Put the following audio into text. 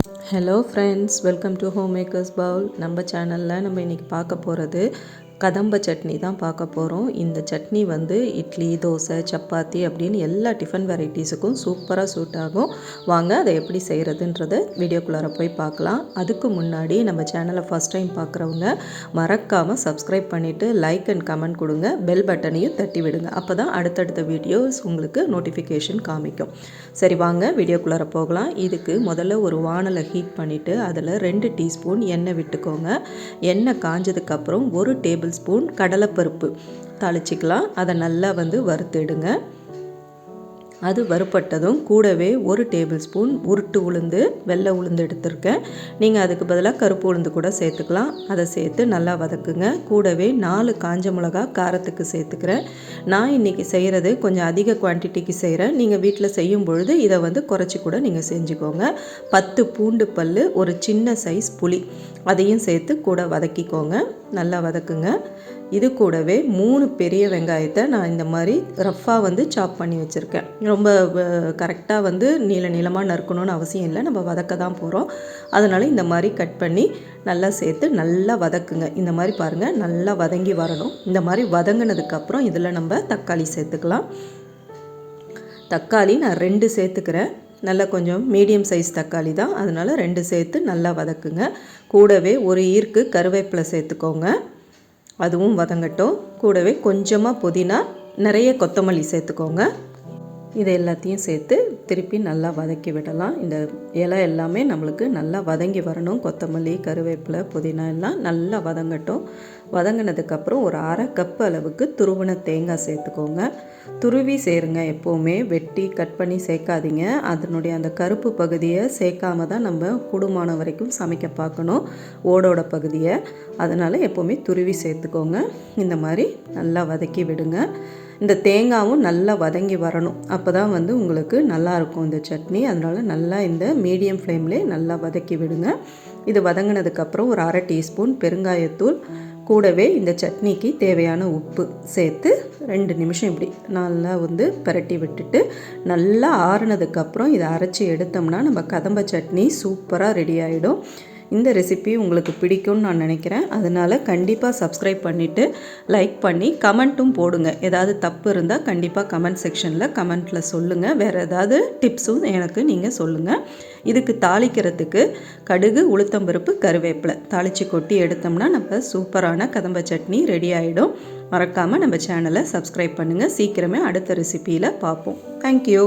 Hello friends welcome to home makers Pavul நம்ம சேனலில் நம்ம இன்றைக்கி பார்க்க போகிறது கதம்ப சட்னி தான் பார்க்க போகிறோம் இந்த சட்னி வந்து இட்லி தோசை சப்பாத்தி அப்படின்னு எல்லா டிஃபன் வெரைட்டிஸுக்கும் சூப்பராக சூட் ஆகும். வாங்க அதை எப்படி செய்கிறதுன்றத வீடியோக்குள்ளார போய் பார்க்கலாம். அதுக்கு முன்னாடி நம்ம சேனலை ஃபஸ்ட் டைம் பார்க்குறவங்க மறக்காமல் சப்ஸ்கிரைப் பண்ணிவிட்டு லைக் அண்ட் கமெண்ட் கொடுங்க. பெல் பட்டனையும் தட்டி விடுங்க. அப்போ தான் அடுத்தடுத்த வீடியோஸ் உங்களுக்கு நோட்டிஃபிகேஷன் காமிக்கும். சரி வாங்க வீடியோக்குள்ளார போகலாம். இதுக்கு முதல்ல ஒரு வானலை ஹீட் பண்ணிவிட்டு அதில் ரெண்டு டீஸ்பூன் எண்ணெய் விட்டுக்கோங்க. எண்ணெய் காஞ்சதுக்கப்புறம் ஒரு டேபிள் ஸ்பூன் கடலைப்பருப்பு தாளிச்சிக்கலாம். அதை நல்லா வந்து வறுத்துடுங்க. அது வறுப்பட்டதும் கூடவே ஒரு டேபிள் ஸ்பூன் உருட்டு உளுந்து வெள்ளை உளுந்து எடுத்திருக்கேன். நீங்கள் அதுக்கு பதிலாக கருப்பு உளுந்து கூட சேர்த்துக்கலாம். அதை சேர்த்து நல்லா வதக்குங்க. கூடவே நாலு காஞ்ச மிளகா காரத்துக்கு சேர்த்துக்கிறேன். நான் இன்றைக்கி செய்கிறது கொஞ்சம் அதிக குவான்டிட்டிக்கு செய்கிறேன் நீங்கள் வீட்டில் செய்யும் பொழுது இதை வந்து குறைச்சி கூட நீங்கள் செஞ்சுக்கோங்க. பத்து பூண்டு பல் ஒரு சின்ன சைஸ் புளி. அதையும் சேர்த்து கூட வதக்கிக்கோங்க. நல்லா வதக்குங்க. இது கூடவே மூணு பெரிய வெங்காயத்தை நான் இந்த மாதிரி ரஃப்பாக வந்து சாப் பண்ணி வச்சுருக்கேன். ரொம்ப கரெக்டாக வந்து நீள நீளமாக நறுக்கணும்னு அவசியம் இல்லை. நம்ம வதக்க தான் போகிறோம் அதனால் இந்த மாதிரி கட் பண்ணி நல்லா சேர்த்து நல்லா வதக்குங்க. இந்த மாதிரி பாருங்கள் நல்லா வதங்கி வரணும். இந்த மாதிரி வதங்கினதுக்கப்புறம் இதில் நம்ம தக்காளி சேர்த்துக்கலாம். தக்காளி நான் ரெண்டு சேர்த்துக்கிறேன். நல்லா கொஞ்சம் மீடியம் சைஸ் தக்காளி தான். அதனால் ரெண்டு சேர்த்து நல்லா வதக்குங்க. கூடவே ஒரு ஈர்க்கு கருவேப்பிலை சேர்த்துக்கோங்க. அதுவும் வதங்கட்டும். கூடவே கொஞ்சமாக புதினா நிறைய கொத்தமல்லி சேர்த்துக்கோங்க. இதை எல்லாத்தையும் சேர்த்து திருப்பி நல்லா வதக்கி விடலாம். இந்த இலை எல்லாமே நம்மளுக்கு நல்லா வதங்கி வரணும். கொத்தமல்லி கருவேப்பிலை புதினா எல்லாம் நல்லா வதங்கட்டும். வதங்கினதுக்கப்புறம் ஒரு அரை கப் அளவுக்கு துருவின தேங்காய் சேர்த்துக்கோங்க. துருவி சேருங்க எப்போவுமே. வெட்டி கட் பண்ணி சேர்க்காதீங்க. அதனுடைய அந்த கருப்பு பகுதியை சேர்க்காம தான் நம்ம கூடுமான வரைக்கும் சமைக்க பார்க்கணும். ஓடோட பகுதியை. அதனால் எப்போவுமே துருவி சேர்த்துக்கோங்க. இந்த மாதிரி நல்லா வதக்கி விடுங்க. இந்த தேங்காவும் நல்லா வதங்கி வரணும். அப்போ தான் வந்து உங்களுக்கு நல்லாயிருக்கும் இந்த சட்னி. அதனால் நல்லா இந்த மீடியம் ஃப்ளேம்லேயே நல்லா வதக்கி விடுங்க. இது வதங்கினதுக்கப்புறம் ஒரு அரை டீஸ்பூன் பெருங்காயத்தூள் கூடவே இந்த சட்னிக்கு தேவையான உப்பு சேர்த்து ரெண்டு நிமிஷம் இப்படி நல்லா வந்து பரட்டி விட்டுட்டு நல்லா ஆறுனதுக்கப்புறம் இதை அரைச்சி எடுத்தோம்னா நம்ம கதம்ப சட்னி சூப்பராக ரெடி ஆகிடும் இந்த ரெசிபி உங்களுக்கு பிடிக்கும்னு நான் நினைக்கிறேன். அதனால் கண்டிப்பாக சப்ஸ்கிரைப் பண்ணிவிட்டு லைக் பண்ணி கமெண்ட்டும் போடுங்க. ஏதாவது தப்பு இருந்தால் கண்டிப்பாக கமெண்ட் செக்ஷனில் கமெண்ட்டில் சொல்லுங்கள் வேறு ஏதாவது டிப்ஸும் எனக்கு நீங்கள் சொல்லுங்கள் இதுக்கு தாளிக்கிறதுக்கு கடுகு உளுத்தம்பருப்பு கருவேப்பிலை. தாளித்து கொட்டி எடுத்தோம்னா நம்ம சூப்பரான கதம்ப சட்னி ரெடி ஆகிடும் மறக்காமல் நம்ம சேனலை சப்ஸ்கிரைப் பண்ணுங்கள் சீக்கிரமே அடுத்த ரெசிப்பியில் பார்ப்போம் தேங்க்யூ